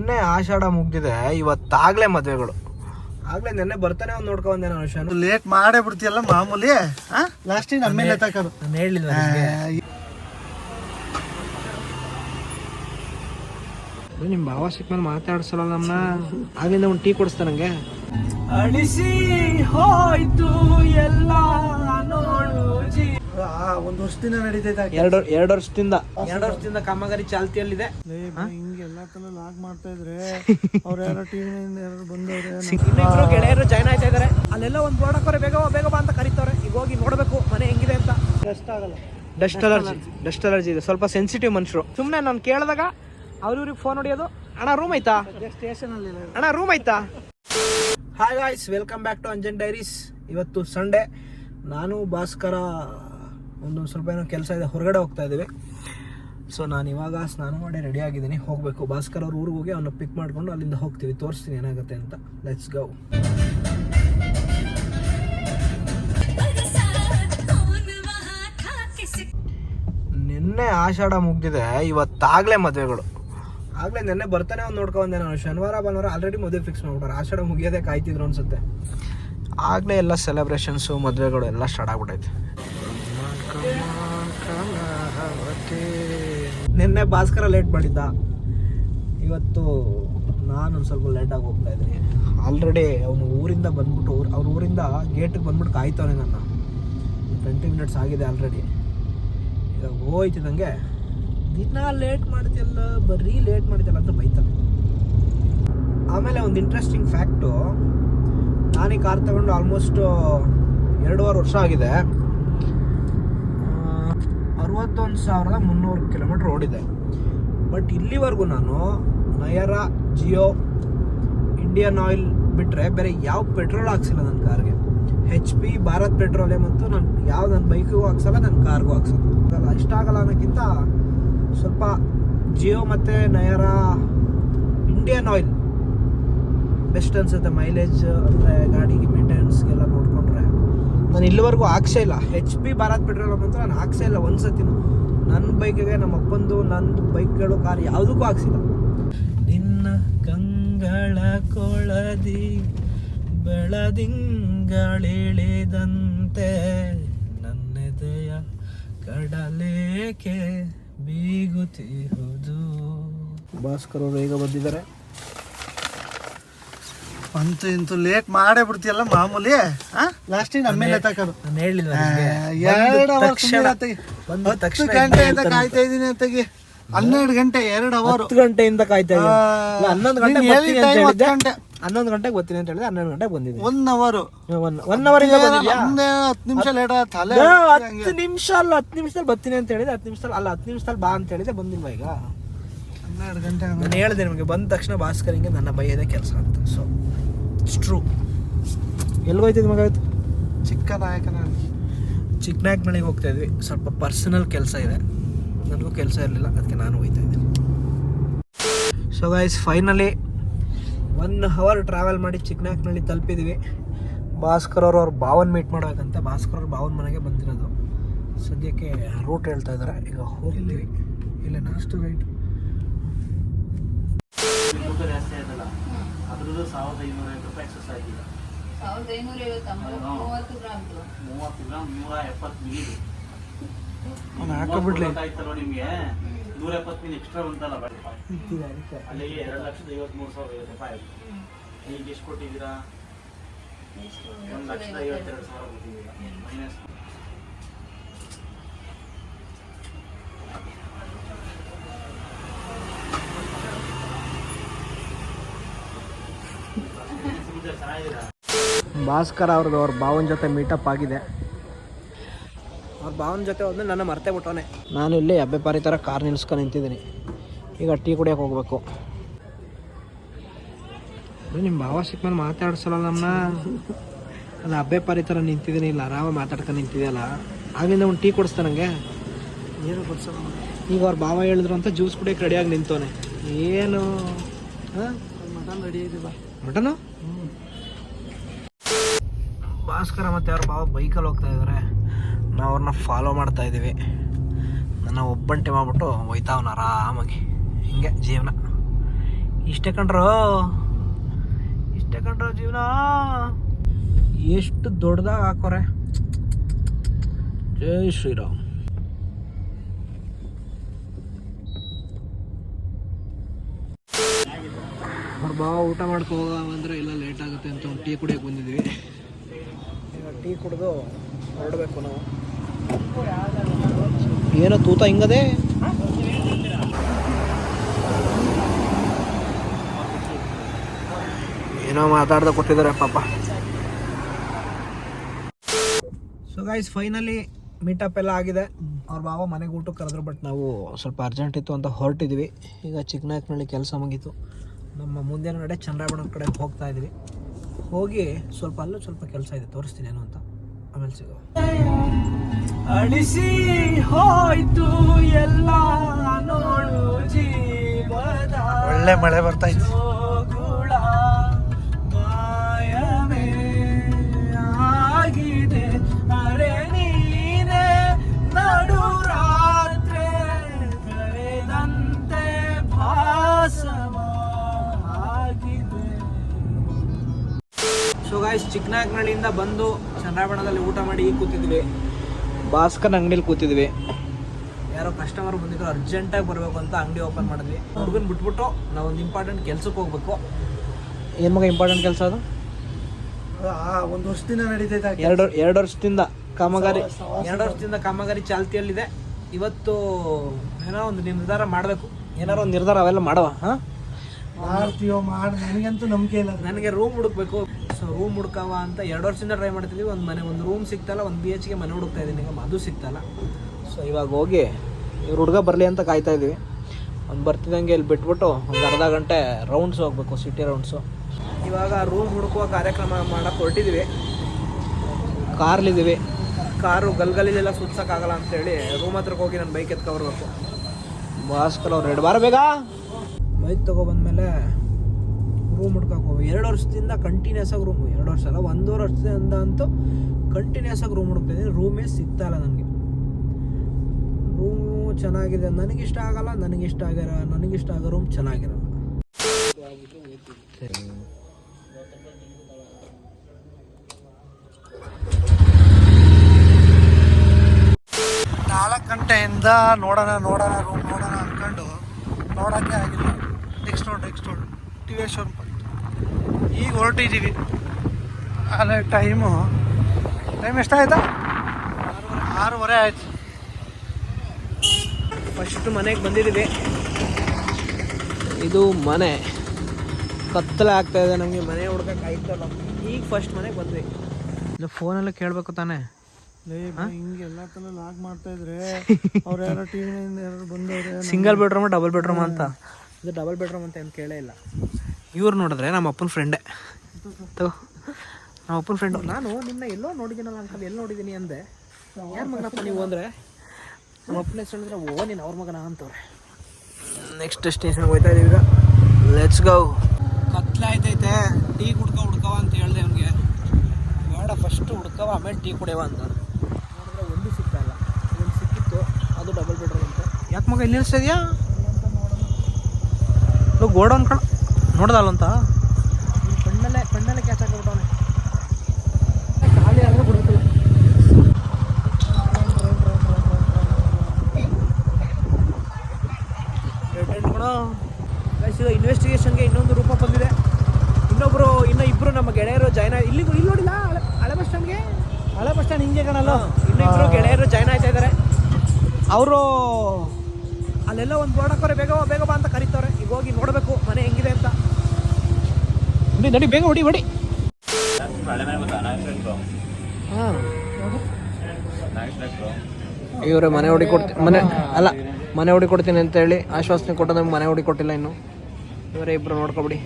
ನಿನ್ನೆ ಆಷಾಢ ಮುಗ್ದಿದೆ ಇವತ್ತಾಗ್ಲೇ ಮದ್ವೆಗಳು. ಆಗ್ಲೇ ನಿನ್ನೆ ಬರ್ತಾನೆ ಅವ್ನು ನೋಡ್ಕೊಂಡ್ ಬಂದೆ ನಾನು ಲೇಟ್ ಮಾಡೇ ಬಿಡ್ತೀಯಲ್ಲ ಮಾಮೂಲಿ? ಲಾಸ್ಟಿಗೆ ನಮ್ಮ ಮೇಲೆ ನಾನು ಹೇಳಿಲ್ಲ ನಿಮ್ಮ ಭಾವ ಸಿಕ್ಮೇಲೆ ಮಾತಾಡ್ಸಲ್ಲ ನಮ್ಮನ್ನ ಆಗಿಂದ ಒಂದು ಟೀ ಕೊಡಿಸ್ತಾ ನಂಗೆ. ಅಳಿಸಿ ಹೋಯ್ತು ಎಲ್ಲ ನೋಡು ಒಂದು ವರ್ಷದಿಂದ ನಡೀತೈತೆ ಎರಡು ಎರಡು ವರ್ಷದಿಂದ. ಎರಡು ವರ್ಷದಿಂದ ಕಾಮಗಾರಿ ಚಾಲ್ತಿಯಲ್ಲಿದೆ. ಹಿಂಗೆ ಎಲ್ಲಾ ಲಾಗ್ ಮಾಡ್ತಾ ಇದ್ರೆ ಅವ್ರ ಯಾರೋ ಟಿವಿ ಯಾರು ಬಂದವ್ರೆ ಇನ್ನಿಬ್ರು ಗೆಳೆಯರು ಜಾಯ್ನ್ ಆಯ್ತಾ ಇದಾರೆ. ಅಲ್ಲೆಲ್ಲ ಒಂದು ಬೋರ್ಡ್ ಹಾಕೋರೆ ಬೇಗ ಬಾ, ಬೇಗ ಬಾ ಅಂತ ಕರೀತವ್ರೆ. ಈಗ ಹೋಗಿ ನೋಡ್ಬೇಕು ಮನೆ ಹೆಂಗಿದೆ ಅಂತ. ಡಸ್ಟ್ ಆಗಲ್ಲ. ಡಸ್ಟ್ ಅಲರ್ಜಿ ಡಸ್ಟ್ ಅಲರ್ಜಿ ಇದೆ. ಸ್ವಲ್ಪ ಸೆನ್ಸಿಟಿವ್ ಮನುಷ್ಯರು. ಸುಮ್ಮನೆ ನಾನು ಕೇಳಿದಾಗ ಅವ್ರಿವ್ರಿಗೆ ಫೋನ್ ಹೊಡಿಯೋದು. ಅಣ್ಣ ರೂಮ್ ಐತಾ ಸ್ಟೇಷನ್ ಅಲ್ಲಿ ಅಣ್ಣ ರೂಮ್ ಐತಾ hi guys welcome back to Anjan diaries ಇವತ್ತು ಸಂಡೇ ನಾನು ಭಾಸ್ಕರ ಒಂದೊಂದು ಸ್ವಲ್ಪ ಏನೋ ಕೆಲಸ ಇದೆ, ಹೊರಗಡೆ ಹೋಗ್ತಾ ಇದ್ದೀವಿ. ಸೊ ನಾನು ಇವಾಗ ಸ್ನಾನ ಮಾಡಿ ರೆಡಿ ಆಗಿದ್ದೀನಿ. ಹೋಗಬೇಕು. ಭಾಸ್ಕರ್ ಅವ್ರ ಊರಿಗೆ ಹೋಗಿ ಅವನ್ನ ಪಿಕ್ ಮಾಡಿಕೊಂಡು ಅಲ್ಲಿಂದ ಹೋಗ್ತೀವಿ. ತೋರಿಸ್ತೀನಿ ಏನಾಗುತ್ತೆ ಅಂತ. ಲೆಟ್ಸ್ ಗೌ ನಿನ್ನೆ ಆಷಾಢ ಮುಗ್ದಿದೆ. ಇವತ್ತಾಗಲೇ ಮದುವೆಗಳು. ಆಗಲೇ ನಿನ್ನೆ ಬರ್ತಾನೆ ಒಂದು ನೋಡ್ಕೊಂಡೆ ನಾನು ಶನಿವಾರ, ಭಾನುವಾರ ಆಲ್ರೆಡಿ ಮದುವೆ ಫಿಕ್ಸ್ ಮಾಡ್ಬಿಟ್ರೆ ಆಷಾಢ ಮುಗಿಯೋದೇ ಕಾಯ್ತಿದ್ರು ಅನ್ಸುತ್ತೆ. ಆಗಲೇ ಎಲ್ಲ ಸೆಲೆಬ್ರೇಷನ್ಸು ಮದುವೆಗಳು ಎಲ್ಲ ಸ್ಟಾರ್ಟ್ ಆಗ್ಬಿಟ್ಟೈತೆ. ನಿನ್ನೆ ಭಾಸ್ಕರ ಲೇಟ್ ಮಾಡಿದ್ದ. ಇವತ್ತು ನಾನು ಒಂದು ಸ್ವಲ್ಪ ಲೇಟಾಗಿ ಹೋಗ್ತಾ ಇದ್ದೀನಿ. ಆಲ್ರೆಡಿ ಅವನು ಊರಿಂದ ಬಂದ್ಬಿಟ್ಟು ಊರು ಅವ್ರ ಊರಿಂದ ಗೇಟಿಗೆ ಬಂದ್ಬಿಟ್ಟು ಕಾಯ್ತವನೆ ನನ್ನ. ಟ್ವೆಂಟಿ ಮಿನಿಟ್ಸ್ ಆಗಿದೆ ಆಲ್ರೆಡಿ ಈಗ ಹೋಯ್ತಿದ್ದಂಗೆ, ದಿನ ಲೇಟ್ ಮಾಡ್ತಿಯಲ್ಲ, ಬರೀ ಲೇಟ್ ಮಾಡ್ತಿಯಲ್ಲ ಅಂತ ಬೈತಾನೆ. ಆಮೇಲೆ ಒಂದು ಇಂಟ್ರೆಸ್ಟಿಂಗ್ ಫ್ಯಾಕ್ಟು ನಾನು ಕಾರ್ ತಗೊಂಡು ಆಲ್ಮೋಸ್ಟ್ ಎರಡೂವರೆ ವರ್ಷ ಆಗಿದೆ. ಅರವತ್ತೊಂದು ಸಾವಿರದ ಮುನ್ನೂರು ಕಿಲೋಮೀಟ್ರ್ ಓಡಿದೆ ಬಟ್ ಇಲ್ಲಿವರೆಗೂ ನಾನು ನಯರ ಜಿಯೋ ಇಂಡಿಯನ್ ಆಯಿಲ್ ಬಿಟ್ಟರೆ ಬೇರೆ ಯಾವ ಪೆಟ್ರೋಲ್ ಹಾಕ್ಸಿಲ್ಲ ನನ್ನ ಕಾರ್ಗೆ ಹೆಚ್ ಪಿ ಭಾರತ್ ಪೆಟ್ರೋಲಿಯಂ ಅಂತೂ ನಾನು ಯಾವ ನನ್ನ ಬೈಕಿಗೂ ಹಾಕ್ಸಲ್ಲ ನನ್ನ ಕಾರ್ಗೂ ಹಾಕ್ಸಲ್ಲ. ಆಗಲ್ಲ, ಇಷ್ಟ ಆಗಲ್ಲ ಅನ್ನೋಕ್ಕಿಂತ ಸ್ವಲ್ಪ ಜಿಯೋ ಮತ್ತು ನಯರ ಇಂಡಿಯನ್ ಆಯಿಲ್ ಬೆಸ್ಟ್ ಅನ್ಸುತ್ತೆ ಮೈಲೇಜ್ ಅಂದರೆ ಗಾಡಿಗೆ ಮೇಂಟೆನೆನ್ಸ್ಗೆಲ್ಲ ನೋಡಿಕೊಂಡ್ರೆ ನಾನು ಇಲ್ಲಿವರೆಗೂ ಹಾಕ್ಸೇ ಇಲ್ಲ. ಹೆಚ್ ಪಿ ಭಾರತ್ ಪೆಟ್ರೋಲ್ ಅಂತ ನಾನು ಹಾಕ್ಸೇ ಇಲ್ಲ ಒಂದು ಸತಿನೂ ನನ್ನ ಬೈಕಿಗೆ ನಮ್ಮ ಅಪ್ಪಂದು ನಂದು ಬೈಕ್ಗಳು ಕಾರ್ ಯಾವುದಕ್ಕೂ ಹಾಕ್ಸಿಲ್ಲ. ನಿನ್ನ ಕಂಗಳ ಕೊಳದಿ ಬೆಳದಿಂಗಳಿಳಿದಂತೆ ನನ್ನೆದೆಯ ಕಡಲೇಕೆ ಬೀಗುತ್ತಿಹುದು ಭಾಸ್ಕರ್ ಅವರು ಈಗ ಬಂದಿದ್ದಾರೆ. ಅಂತೂ ಇಂತೂ ಲೇಟ್ ಮಾಡೇ ಬಿಡ್ತೀಯಲ್ಲ ಮಾಮೂಲಿ ಲಾಸ್ಟಿಗೆ ನಮ್ಮ ಮೇಲೆ ನಾನು ಹೇಳಿಲ್ಲ ಎರಡು ಅವರ್ ಹತ್ತು ಗಂಟೆಯಿಂದ ಕಾಯ್ತಾ ಇದ್ದೀನಿ ಅಂತಗಿ ಹನ್ನೆರಡು ಗಂಟೆ ಎರಡು ಅವರ್ ಹತ್ತು ಗಂಟೆಯಿಂದ ಕಾಯ್ತಾ ಇದ್ದೀನಿ. ಹನ್ನೊಂದು ಗಂಟೆ ಹತ್ತು ಗಂಟೆ. ಹನ್ನೊಂದು ಗಂಟೆಗೆ ಬರ್ತೀನಿ ಅಂತ ಹೇಳಿದ್ರೆ ಹನ್ನೆರಡು ಗಂಟೆಗೆ ಬಂದಿದ್ದೀನಿ. ಒನ್ ಅವರ್ ಒನ್ ಅವರ್ ಹತ್ತು ನಿಮಿಷ ಲೇಟ್ ತಲೆ ಏ, ಹತ್ತು ನಿಮಿಷ ಅಲ್ಲ ಹತ್ತು ನಿಮಿಷದಲ್ಲಿ ಬರ್ತೀನಿ ಅಂತ ಹೇಳಿದ್ರೆ ಹತ್ತು ನಿಮಿಷದಲ್ಲಿ ಅಲ್ಲ ಹತ್ತು ನಿಮಿಷದಲ್ಲಿ ಬಾ ಅಂತ ಹೇಳಿದ್ರೆ ಬಂದಿಲ್ವಾ ಈಗ? ಹನ್ನೆರಡು ಗಂಟೆ ನಾನು ಹೇಳಿದೆ ನಿಮಗೆ ಬಂದ ತಕ್ಷಣ ಭಾಸ್ಕರ್ ಹಿಂಗೆ ನನ್ನ ಬೈಯೋದೇ ಕೆಲಸ ಅಂತ. ಸೊ ಟ್ರೂ ಎಲ್ಲಿಗೋಯ್ತಿದ್ ಮಗ ಚಿಕ್ಕದಾಯಕ ಚಿಕ್ಕ ನಾಯಕನಲ್ಲಿ ಮನೆಗೆ ಹೋಗ್ತಾ ಇದ್ವಿ. ಸ್ವಲ್ಪ ಪರ್ಸನಲ್ ಕೆಲಸ ಇದೆ. ನನಗೂ ಕೆಲಸ ಇರಲಿಲ್ಲ ಅದಕ್ಕೆ ನಾನು ಹೋಗ್ತಾ ಇದ್ದೀನಿ. So guys finally one hour travel ಮಾಡಿ ಚಿಕ್ಕನಾಯಕನಹಳ್ಳಿ ತಲುಪಿದ್ವಿ. ಭಾಸ್ಕರ್ ಅವರು ಅವ್ರ ಭಾವನ್ ಮೀಟ್ ಮಾಡಬೇಕಂತ ಭಾಸ್ಕರ್ ಅವ್ರ ಭಾವನ ಮನೆಗೆ ಬಂದಿರೋದು. ಸದ್ಯಕ್ಕೆ ರೂಟ್ ಹೇಳ್ತಾ ಇದ್ದಾರೆ ಈಗ ಹೋಗಿದ್ದೀವಿ ಇಲ್ಲೇ ನಾಷ್ಟು ರೈಟ್ ಸಾವಿರದ ಐನೂರ ಐವತ್ತೊಂಬತ್ತು ಮೂವತ್ತು ಗ್ರಾಮ್ ಮೂವತ್ತು ಗ್ರಾಮ್ ನೂರ ಎಪ್ಪತ್ತು ಮಿಲಿ ನಿಮಗೆ? ನೂರ ಎಪ್ಪತ್ತು ಮಿಲಿ ಎಕ್ಸ್ಟ್ರಾ ಬಂತಲ್ಲ ಅಲ್ಲಿಗೆ ಎರಡು ಲಕ್ಷದ ಐವತ್ಮೂರು ಸಾವಿರ ಐವತ್ತು ರೂಪಾಯಿ ಆಯ್ತು. ಈಗ ಎಷ್ಟು ಕೊಟ್ಟಿದ್ದೀರಾ? ಒಂದು ಲಕ್ಷದ ಐವತ್ತೆರಡು ಸಾವಿರ ಕೊಟ್ಟಿದ್ದೀರಾ. ಮೈನಸ್. ಭಾಸ್ಕರ್ ಅವ್ರದ್ದು ಅವ್ರ ಭಾವನ ಜೊತೆ ಮೀಟಪ್ ಆಗಿದೆ. ಅವ್ರ ಭಾವನ ಜೊತೆ ಹೋದ್ರೆ ನನ್ನ ಮರ್ತೆ ಬಿಟ್ಟವನೆ. ನಾನು ಇಲ್ಲಿ ಹಬ್ಬೆ ಪಾರಿ ಥರ ಕಾರ್ ನಿಲ್ಸ್ಕೊಂಡು ನಿಂತಿದ್ದೀನಿ. ಈಗ ಟೀ ಕುಡಿಯೋಕೆ ಹೋಗ್ಬೇಕು. ನಿಮ್ಮ ಭಾವ ಸಿಕ್ಮೇಲೆ ಮಾತಾಡ್ಸಲ್ಲ ನಮ್ಮನ್ನ ಅಲ್ಲ ಹಬ್ಬೆ ಪಾರಿ ಥರ ನಿಂತಿದ್ದೀನಿ ಇಲ್ಲ ಆರಾಮ ಮಾತಾಡ್ಕೊಂಡು ನಿಂತಿದೆಯಲ್ಲ. ಆಗಿಂದ ಒಂದು ಟೀ ಕೊಡಿಸ್ತಾ ನನಗೆ ಏನು ಕೊಡ್ಸಲ್ಲ ಈಗ ಅವ್ರ ಭಾವ ಹೇಳಿದ್ರು ಅಂತ ಜ್ಯೂಸ್ ಕುಡಿಯೋಕೆ ರೆಡಿಯಾಗಿ ನಿಂತವನೆ. ಏನು? ಹಾಂ? ಮಟನ್ ರೆಡಿ ಇದೆ ಬಾ. ಮಟನು? ಭಾಸ್ಕರ ಮತ್ತು ಅವ್ರ ಭಾವ ಬೈಕಲ್ಲಿ ಹೋಗ್ತಾ ಇದ್ದಾರೆ ನಾವು ಅವ್ರನ್ನ ಫಾಲೋ ಮಾಡ್ತಾ ಇದ್ದೀವಿ ನನ್ನ ಒಬ್ಬಂಟಿ ಮಾಡ್ಬಿಟ್ಟು ಹೋಯ್ತಾವನ ಆರಾಮಾಗಿ. ಹಿಂಗೆ ಜೀವನ. ಇಷ್ಟೇ ಕಂಡ್ರು? ಇಷ್ಟೇ ಕಂಡ್ರು ಜೀವನ? ಎಷ್ಟು ದೊಡ್ಡದಾಗ ಹಾಕೋರೆ? ಜೈ ಶ್ರೀರಾಮ್. ಅವ್ರ ಬಾವ ಊಟ ಮಾಡ್ಕೊ ಅಂದರೆ ಇಲ್ಲ ಲೇಟ್ ಆಗುತ್ತೆ ಅಂತ ಒಂದು ಟೀ ಕುಡಿಯೋಕೆ ಬಂದಿದ್ವಿ. ಟೀ ಕುಡಿದು ಹೊರಡಬೇಕು ನಾವು. ಏನೋ ತೂತ ಹಿಂಗದೆ? ಏನೋ ಮಾತಾಡ್ದ ಕೊಟ್ಟಿದ್ದಾರೆ ಪಾಪ. ಸೊ ಗೈಸ್ ಫೈನಲಿ ಮೀಟಪ್ ಎಲ್ಲ ಆಗಿದೆ. ಅವ್ರ ಬಾವ ಮನೆಗೆ ಊಟಕ್ಕೆ ಕರೆದ್ರು ಬಟ್ ನಾವು ಸ್ವಲ್ಪ ಅರ್ಜೆಂಟ್ ಇತ್ತು ಅಂತ ಹೊರಟಿದ್ವಿ. ಈಗ ಚಿಕ್ಕನಾಯಕನಹಳ್ಳಿ ಕೆಲಸ ಮುಗೀತು. ನಮ್ಮ ಮುಂದಿನ ನಡೆ ಚಂದ್ರಾಬಣ್ಣ ಕಡೆ ಹೋಗ್ತಾ ಇದ್ವಿ. ಹೋಗಿ ಸ್ವಲ್ಪ ಅಲ್ಲೂ ಸ್ವಲ್ಪ ಕೆಲಸ ಇದೆ ತೋರಿಸ್ತೀನಿ ಏನು ಅಂತ. ಆಮೇಲೆ ಸಿಗೋ. ಅಳಿಸಿ ಹೋಯ್ತು ಎಲ್ಲ ನೋಡು ಜೀವದ ಒಳ್ಳೆ ಮಳೆ ಬರ್ತಾ ಇತ್ತು. ಗಾಯ್ಸ್ ಬಂದು ಚಂದ್ರಾಭರಣದಲ್ಲಿ ಊಟ ಮಾಡಿ ಈಗ ಕೂತಿದ್ವಿ. ಭಾಸ್ಕರ್ ಅಂಗಡಿಲಿ ಕೂತಿದ್ವಿ. ಯಾರೋ ಕಸ್ಟಮರ್ ಬಂದಿದ್ರು ಅರ್ಜೆಂಟಾಗಿ ಬರಬೇಕು ಅಂತ ಅಂಗಡಿ ಓಪನ್ ಮಾಡಿದ್ವಿ. ಹುಡುಗನ್ ಬಿಟ್ಬಿಟ್ಟು ನಾವು ಒಂದು ಇಂಪಾರ್ಟೆಂಟ್ ಕೆಲ್ಸಕ್ಕೆ ಹೋಗ್ಬೇಕು. ಏನು ಮಗ ಇಂಪಾರ್ಟೆಂಟ್ ಕೆಲಸ ಅದು? ಆ ಒಂದು ವರ್ಷದಿಂದ ನಡೀತೈತೆ ಎರಡು ಎರಡು ವರ್ಷದಿಂದ ಕಾಮಗಾರಿ. ಎರಡು ವರ್ಷದಿಂದ ಕಾಮಗಾರಿ ಚಾಲ್ತಿಯಲ್ಲಿದೆ. ಇವತ್ತು ಏನೋ ಒಂದು ನಿರ್ಧಾರ ಮಾಡಬೇಕು. ಏನಾರೋ ಒಂದು ನಿರ್ಧಾರ ಅವೆಲ್ಲ ಮಾಡುವ ಹಾಂ? ಮಾಡ್ತೀವೋ ಮಾಡಿ ನನಗಂತೂ ನಂಬಿಕೆ ಇಲ್ಲ. ನನಗೆ ರೂಮ್ ಹುಡುಕ್ಬೇಕು. ಸೊ ರೂಮ್ ಹುಡ್ಕವ ಅಂತ ಎರಡು ವರ್ಷದಿಂದ ಟ್ರೈ ಮಾಡ್ತಿದ್ವಿ. ಒಂದು ಮನೆ ಒಂದು ರೂಮ್ ಸಿಗ್ತಲ್ಲ ಒಂದು ಬಿ ಎಚ್ಗೆ ಮನೆ ಹುಡುಕ್ತಾ ಇದ್ದೀನಿ ಈಗ ಅದು ಸಿಗ್ತಲ್ಲ. ಸೊ ಇವಾಗ ಹೋಗಿ ಇವ್ರು ಹುಡುಗ ಬರಲಿ ಅಂತ ಕಾಯ್ತಾ ಇದ್ದೀವಿ ಒಂದು ಬರ್ತಿದ್ದಂಗೆ ಇಲ್ಲಿ ಬಿಟ್ಬಿಟ್ಟು ಒಂದು ಅರ್ಧ ಗಂಟೆ ರೌಂಡ್ಸ್ ಹೋಗ್ಬೇಕು ಸಿಟಿ ರೌಂಡ್ಸು ಇವಾಗ ರೂಮ್ ಹುಡುಕುವ ಕಾರ್ಯಕ್ರಮ ಮಾಡಕ್ಕೆ ಹೊರಟಿದ್ದೀವಿ ಕಾರ್ಲಿದ್ದೀವಿ ಕಾರು ಗಲ್ಗಲಿಲೆಲ್ಲ ಸುತ್ಸೋಕ್ಕಾಗಲ್ಲ ಅಂತೇಳಿ ರೂಮ್ ಹತ್ರಕ್ಕೆ ಹೋಗಿ ನಾನು ಬೈಕ್ ಎತ್ಕೊಬರ್ಬೇಕು ಬಾಸ್ಕಲ್ ಅವ್ರು ಎರಡು ಬಾರ ಬೇಗ? ಬೈಕ್ ತೊಗೊಬಂದ್ಮೇಲೆ ರೂಮ್ ಹುಡ್ಕೋಕೆ ಎರಡು ವರ್ಷದಿಂದ ಕಂಟಿನ್ಯೂಸ್ ಆಗಿ ರೂಮು ಎರಡು ವರ್ಷ ಅಲ್ಲ, ಒಂದೂವರೆ ವರ್ಷದಿಂದ ಅಂತೂ ಕಂಟಿನ್ಯೂಸ್ ಆಗಿ ರೂಮ್ ಹುಡುಕ್ತಿದ್ದೀನಿ ರೂಮೇ ಸಿಗ್ತಾ ಇಲ್ಲ ನನಗೆ. ರೂಮು ಚೆನ್ನಾಗಿದೆ. ನನಗಿಷ್ಟ ಆಗಲ್ಲ, ನನಗಿಷ್ಟ ಆಗಿರೋ, ನನಗಿಷ್ಟ ಆಗೋ ರೂಮ್ ಚೆನ್ನಾಗಿರಲ್ಲ. ನಾಲ್ಕು ಗಂಟೆಯಿಂದ ನೋಡೋಣ ನೋಡೋಣ ರೂಮ್ ನೋಡೋಣ ಅಂದ್ಕೊಂಡು ನೋಡೋಕ್ಕೆ ಆಗಿಲ್ಲ. ಟಿ ಈಗ ಹೊರಟಿದ್ದೀವಿ ಅಲ್ಲ ಟೈಮು ಟೈಮ್ ಎಷ್ಟಾಯ್ತಾ? ಆರೂವರೆ ಆಯ್ತು. ಫಸ್ಟ್ ಮನೆಗೆ ಬಂದಿದ್ದೀವಿ. ಇದು ಮನೆ. ಕತ್ತಲೆ ಆಗ್ತಾ ಇದೆ ನಮಗೆ ಮನೆ ಹುಡ್ಕಾಯ್ತಲ್ಲ ಆಯ್ತಲ್ಲ ಈಗ ಫಸ್ಟ್ ಮನೆಗೆ ಬಂದ್ವಿ. ಇಲ್ಲ ಫೋನೆಲ್ಲ ಕೇಳಬೇಕು ತಾನೇ? ಹಿಂಗೆ ಎಲ್ಲ ತಲೆ ಮಾಡ್ತಾ ಇದ್ರೆ ಅವ್ರು ಯಾರೋ ಬಂದವ್ರೆ ಸಿಂಗಲ್ ಬೆಡ್ರೂಮ್ ಡಬಲ್ ಬೆಡ್ರೂಮ್ ಅಂತ? ಇದು ಡಬಲ್ ಬೆಡ್ರೂಮ್ ಅಂತ ಏನು ಕೇಳೇ ಇಲ್ಲ. ಇವ್ರು ನೋಡಿದ್ರೆ ನಮ್ಮ ಅಪ್ಪನ ಫ್ರೆಂಡೇ ತಗೋ. ನಮ್ಮ ಅಪ್ಪನ ಫ್ರೆಂಡು ನಾನು ನಿನ್ನ ಎಲ್ಲೋ ನೋಡಿದ್ದೀನಲ್ಲ ಅಂಕಲ್ ಎಲ್ಲಿ ನೋಡಿದ್ದೀನಿ ಅಂದೆ. ಯಾರ ಮಗನಪ್ಪ ನೀವು ಅಂದರೆ? ನಮ್ಮ ಅಪ್ಪನ ಹೆಸರು ಹೇಳಿದ್ರೆ ಓ ನೀನು ಅವ್ರ ಮಗನ ಅಂತವ್ರೆ. ನೆಕ್ಸ್ಟ್ ಸ್ಟೇಷನ್ಗೆ ಹೋಗ್ತಾ ಇದೀವಿ ಈಗ. ಲೆಟ್ಸ್ ಗೌ ಕತ್ಲೆ ಆಯ್ತೈತೆ. ಟೀ ಕುಡ್ಕೊ ಹುಡ್ಕವ ಅಂತ ಹೇಳ್ದೆ ಅವ್ನಿಗೆ ಬೇಡ ಫಸ್ಟ್ ಹುಡ್ಕವ ಆಮೇಲೆ ಟೀ ಕುಡಿಯವ ಅಂತ. ನೋಡಿದ್ರೆ ಒಂದು ಸಿಗ್ತಾ ಇಲ್ಲ. ಒಂದು ಸಿಕ್ಕಿತ್ತು ಅದು ಡಬಲ್ ಬೆಡ್ರೂಮ್ ಅಂತ. ಯಾಕೆ ಮಗ ಇಲ್ಲಿ ನಿಲ್ಸಿದ್ಯಾ ಗೋಡೌನ್ ಕಣ ನೋಡ್ದಲ್ಲಂತ ಕಣ್ಣಲ್ಲೇ ಕಣ್ಣಲ್ಲೇ ಕ್ಯಾಚ್ ಹಾಕಿಬಿಟ್ಟವನೆ ಖಾಲಿ ಆದರೆ ಇನ್ವೆಸ್ಟಿಗೇಷನ್ಗೆ ಇನ್ನೊಂದು ರೂಪ ಬಂದಿದೆ. ಇನ್ನೊಬ್ರು ಇನ್ನ ಇಬ್ರು ನಮ್ಮ ಗೆಳೆಯರು ಜಾಯ್ನ್ ಆಗಿ ಇಲ್ಲಿ ಇಲ್ಲಿ ನೋಡಿಲ್ಲ ಹಳೆ ಬಸ್ ಸ್ಟ್ಯಾಂಡ್ಗೆ ಹಳೆ ಬಸ್ ಸ್ಟ್ಯಾಂಡ್ ಹಿಂಗೆ ಕಾಣಲ್ಲ? ಇನ್ನೂ ಇಬ್ರು ಗೆಳೆಯರು ಜಾಯ್ನ್ ಆಯ್ತಾ ಇದ್ದಾರೆ ಅವರು ಅಲ್ಲೆಲ್ಲ ಒಂದು ಬೋರ್ಡ್ ಹಾಕೋರೆ ಬೇಗ ಬಾ, ಬೇಗ ಬಾ ಅಂತ ಕರೀತಾರೆ ಈಗ ಹೋಗಿ ನೋಡಬೇಕು ಮನೆ ಹೆಂಗಿದೆ ಅಂತ. ನಡಿ ನಡಿ ಬೇಗ ಹೊಡಿ ಹೊಡಿ. ಹಾಂ. ಇವರೇ ಮನೆ ಹೊಡಿ ಕೊಡ್ತಿ ಮನೆ ಅಲ್ಲ ಮನೆ ಹೊಡಿ ಕೊಡ್ತೀನಿ ಅಂತ ಹೇಳಿ ಆಶ್ವಾಸನೆ ಕೊಟ್ಟು ನಮ್ಗೆ ಮನೆ ಹೊಡಿ ಕೊಟ್ಟಿಲ್ಲ ಇನ್ನು. ಇವರೇ ಇಬ್ರು ನೋಡ್ಕೊಬಿಡಿ.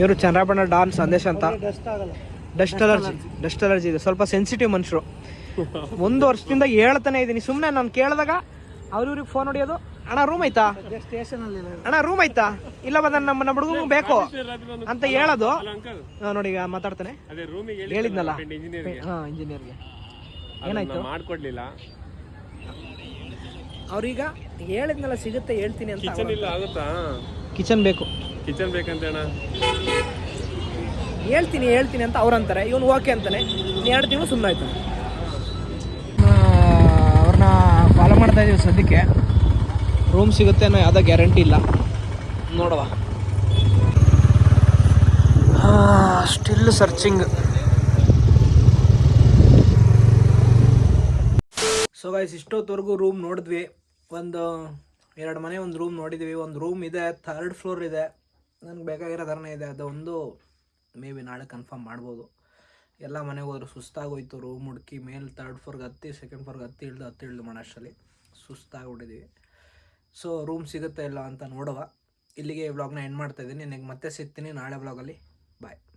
ಇವರು ಚಂದ್ರಾಪಣ್ಣ ಡಾನ್ ಸಂದೇಶ ಅಂತ. ಡಸ್ಟ್ ಆಗಲ್ಲ ಡಸ್ಟ್ ಅಲರ್ಜಿ ಡಸ್ಟ್ ಅಲರ್ಜಿ ಇದೆ. ಸ್ವಲ್ಪ ಸೆನ್ಸಿಟಿವ್ ಮನುಷ್ಯರು. ಒಂದು ವರ್ಷದಿಂದ ಹೇಳ್ತಾನೆ ಇದ್ದೀನಿ ಸುಮ್ಮನೆ ನಾನು ಕೇಳಿದಾಗ ಅವ್ರ ಇವ್ರಿಗೆ ಫೋನ್ ಹೊಡಿಯೋದು ಅಣ್ಣ ರೂಮ್ ಐತಾ ಸ್ಟೇಷನ್ ಅಲ್ಲಿ ಅಣ್ಣ ರೂಮ್ ಐತಾ ಇಲ್ಲ ಬದ ನಮ್ಮ ನಮ್ಮ ಹುಡುಗ ಬೇಕು. ಅಂತ ಹೇಳೋದು. ನೋಡಿ ಈಗ ಮಾತಾಡ್ತಾನೆ. ಹೇಳಿದ್ನಲ್ಲ ಹಾ ಇಂಜಿನಿಯರ್ಗೆ ಏನಾಯ್ತು? ಮಾಡ್ಕೊಡ್ಲಿಲ್ಲ. ಅವ್ರೀಗ ಹೇಳಿದ್ನಲ್ಲ ಸಿಗುತ್ತೆ ಹೇಳ್ತೀನಿ ಅಂತ ಇಲ್ಲ ಆಗುತ್ತಾ? ಕಿಚನ್ ಬೇಕು. ಕಿಚನ್ ಬೇಕಂತ ಅಣ್ಣ. ಹೇಳ್ತೀನಿ ಹೇಳ್ತೀನಿ ಅಂತ ಅವ್ರಂತಾರೆ ಇವನು ಓಕೆ ಅಂತಾನೆ. ಎರಡು ತಿಂಗಳು ಸುಮ್ಮನೆ ಆಯ್ತಾನೆ ಮಾಡ್ತಾ ಇದೀವಿ ಸದ್ಯಕ್ಕೆ. ರೂಮ್ ಸಿಗುತ್ತೆ ಅನ್ನೋ ಯಾವುದೋ ಗ್ಯಾರಂಟಿ ಇಲ್ಲ. ನೋಡುವ. ಸ್ಟಿಲ್ ಸರ್ಚಿಂಗ್ ಸೊ ಗೈಸ್ ಇಷ್ಟೊತ್ತವರೆಗೂ ರೂಮ್ ನೋಡಿದ್ವಿ. ಒಂದು, ಎರಡು ಮನೆ, ಒಂದು ರೂಮ್ ನೋಡಿದ್ವಿ. ಒಂದು ರೂಮ್ ಇದೆ ಥರ್ಡ್ ಫ್ಲೋರ್ ಇದೆ. ನನಗೆ ಬೇಕಾಗಿರೋ ಥರನೇ ಇದೆ. ಅದೊಂದು ಮೇ ಬಿ ನಾಳೆ ಕನ್ಫರ್ಮ್ ಮಾಡ್ಬೋದು. ಎಲ್ಲ ಮನೆಗೆ ಹೋದ್ರೆ ಸುಸ್ತಾಗೋಯ್ತು. ರೂಮ್ ಹುಡುಕಿ, ಮೇಲೆ ಥರ್ಡ್ ಫ್ಲೋರ್ಗೆ ಹತ್ತಿ ಸೆಕೆಂಡ್ ಫ್ಲೋರ್ಗೆ ಹತ್ತಿ ಇಳ್ದು ಹತ್ತಿ ಇಳ್ದು ಮಾಡೋಷ್ಟರಲ್ಲಿ ಸುಸ್ತಾಗ್ಬಿಟ್ಟಿದ್ದೀವಿ ಸೊ ರೂಮ್ ಸಿಗುತ್ತೆ ಇಲ್ಲ ಅಂತ ನೋಡುವ. ಇಲ್ಲಿಗೆ ಈ ವ್ಲಾಗ್ನ ಎಂಡ್ ಮಾಡ್ತಾಯಿದ್ದೀನಿ ನಿನಗೆ ಮತ್ತೆ ಸಿಗ್ತೀನಿ ನಾಳೆ ವ್ಲಾಗಲ್ಲಿ ಬಾಯ್